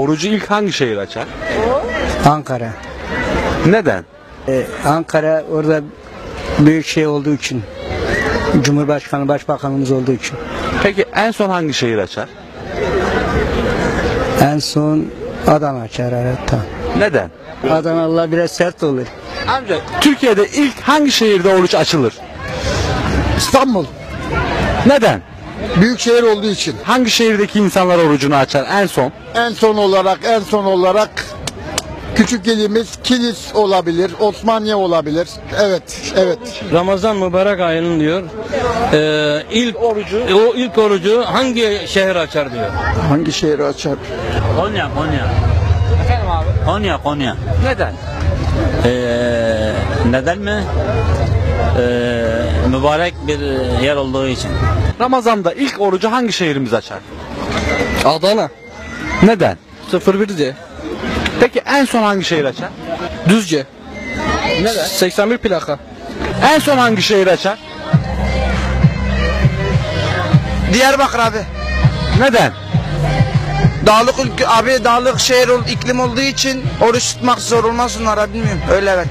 Orucu ilk hangi şehir açar? Ankara. Neden? Ee, Ankara orada büyük şey olduğu için. Cumhurbaşkanı, başbakanımız olduğu için. Peki en son hangi şehir açar? En son Adana açar hatta. Neden? Adanalılar biraz sert olur. Amca Türkiye'de ilk hangi şehirde oruç açılır? İstanbul. Neden? Büyük şehir olduğu için. Hangi şehirdeki insanlar orucunu açar en son? En son olarak en son olarak küçük ilimiz Kilis olabilir, Osmaniye olabilir. Evet, evet. Ramazan mübarek ayının diyor. Ee, ilk orucu o ilk orucu hangi şehir açar diyor. Hangi şehri açar? Konya, Konya. Efendim abi? Konya, Konya. Neden? Ee, neden mi? Ee, mübarek bir yer olduğu için. Ramazan'da ilk orucu hangi şehrimiz açar? Adana Neden? 01'de Peki en son hangi şehir açar? Düzce. Neden? 81 plaka. En son hangi şehir açar? Diyarbakır abi. Neden? Dağlık ülke abi dağlık şehir ol, iklim olduğu için oruç tutmak zor olmaz onlara bilmiyorum. Öyle evet.